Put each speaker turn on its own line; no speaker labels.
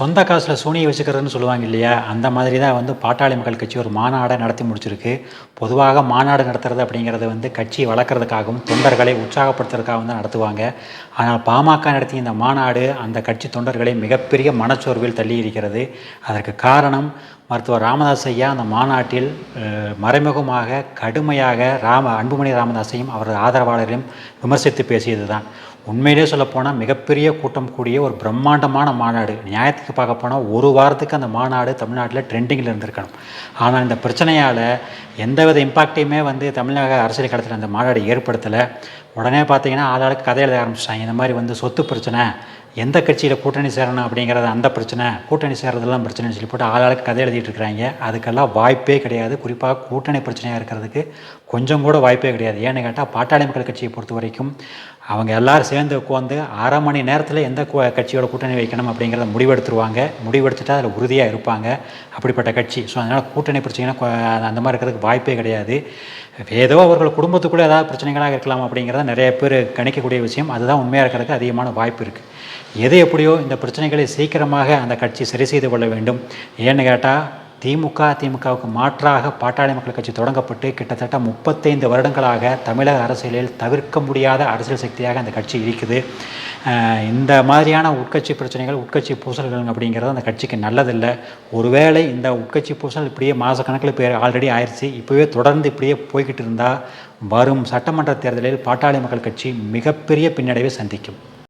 சொந்த காசில் சூனியை வச்சுக்கிறதுன்னு சொல்லுவாங்க இல்லையா? அந்த மாதிரி தான் வந்து பாட்டாளி மக்கள் கட்சி ஒரு மாநாடை நடத்தி முடிச்சிருக்கு. பொதுவாக மாநாடு நடத்துறது அப்படிங்கிறது வந்து கட்சியை வளர்க்குறதுக்காகவும் தொண்டர்களை உற்சாகப்படுத்துறதுக்காகவும் தான் நடத்துவாங்க. ஆனால் பாமக நடத்திய இந்த மாநாடு அந்த கட்சி தொண்டர்களை மிகப்பெரிய மனச்சோர்வில் தள்ளி இருக்கிறது அதற்கு காரணம் மருத்துவர் ராமதாஸ் ஐயா அந்த மாநாட்டில் மறைமுகமாக கடுமையாக ராம அன்புமணி ராமதாஸையும் அவரது ஆதரவாளரையும் விமர்சித்து பேசியது தான் உண்மையிலே சொல்லப்போனால் மிகப்பெரிய கூட்டம் கூடிய ஒரு பிரம்மாண்டமான மாநாடு. நியாயத்துக்கு பார்க்க போனால் ஒரு வாரத்துக்கு அந்த மாநாடு தமிழ்நாட்டில் ட்ரெண்டிங்கில் இருந்திருக்கணும். ஆனால் இந்த பிரச்சனையால் எந்தவித இம்பாக்டையுமே வந்து தமிழக அரசியல் களத்தில் அந்த மாநாடு ஏற்படுத்தலை. உடனே பார்த்தீங்கன்னா ஆளாளுக்கு கதை எழுத ஆரம்பிச்சிட்டாங்க. இந்த மாதிரி வந்து சொத்து பிரச்சனை எந்த கட்சியில் கூட்டணி சேரணும் அப்படிங்கிறது அந்த பிரச்சனை கூட்டணி சேர்றதெல்லாம் பிரச்சனைன்னு சொல்லி போட்டு ஆளாளுக்கு கதை எழுதிட்டு இருக்கிறாங்க. அதுக்கெல்லாம் வாய்ப்பே கிடையாது. குறிப்பாக கூட்டணி பிரச்சனையாக இருக்கிறதுக்கு கொஞ்சம் கூட வாய்ப்பே கிடையாது. ஏன்னு கேட்டால் பாட்டாளி மக்கள் கட்சியை பொறுத்த வரைக்கும் அவங்க எல்லாரும் சேர்ந்து உட்காந்து அரை மணி நேரத்தில் எந்த கட்சியோட கூட்டணி வைக்கணும் அப்படிங்கிறத முடிவெடுத்துருவாங்க. முடிவெடுத்துட்டு அதில் உறுதியாக இருப்பாங்க. அப்படிப்பட்ட கட்சி. ஸோ அதனால் கூட்டணி பிரச்சனைனா அந்த மாதிரி இருக்கிறதுக்கு வாய்ப்பே கிடையாது. ஏதோ அவர்கள் குடும்பத்துக்குள்ளே ஏதாவது பிரச்சனைகளாக இருக்கலாம் அப்படிங்கிறத நிறைய பேர் கணிக்கக்கூடிய விஷயம். அதுதான் உண்மையாக இருக்கிறதுக்கு அதிகமான வாய்ப்பு இருக்குது எது எப்படியோ இந்த பிரச்சனைகளை சீக்கிரமாக அந்த கட்சி சரி செய்து கொள்ள வேண்டும். ஏன்னு கேட்டால் திமுக திமுகவுக்கு மாற்றாக பாட்டாளி மக்கள் கட்சி தொடங்கப்பட்டு கிட்டத்தட்ட முப்பத்தைந்து வருடங்களாக தமிழக அரசியலில் தவிர்க்க முடியாத அரசியல் சக்தியாக அந்த கட்சி இருக்குது இந்த மாதிரியான உட்கட்சி பிரச்சனைகள் உட்கட்சி பூசல்கள் அப்படிங்கிறது அந்த கட்சிக்கு நல்லதில்லை. ஒருவேளை இந்த உட்கட்சி பூசல் இப்படியே மாதக்கணக்கில் இப்போ ஆல்ரெடி ஆயிடுச்சு இப்போவே தொடர்ந்து இப்படியே போய்கிட்டு இருந்தால் வரும் சட்டமன்ற தேர்தலில் பாட்டாளி மக்கள் கட்சி மிகப்பெரிய பின்னடைவை சந்திக்கும்.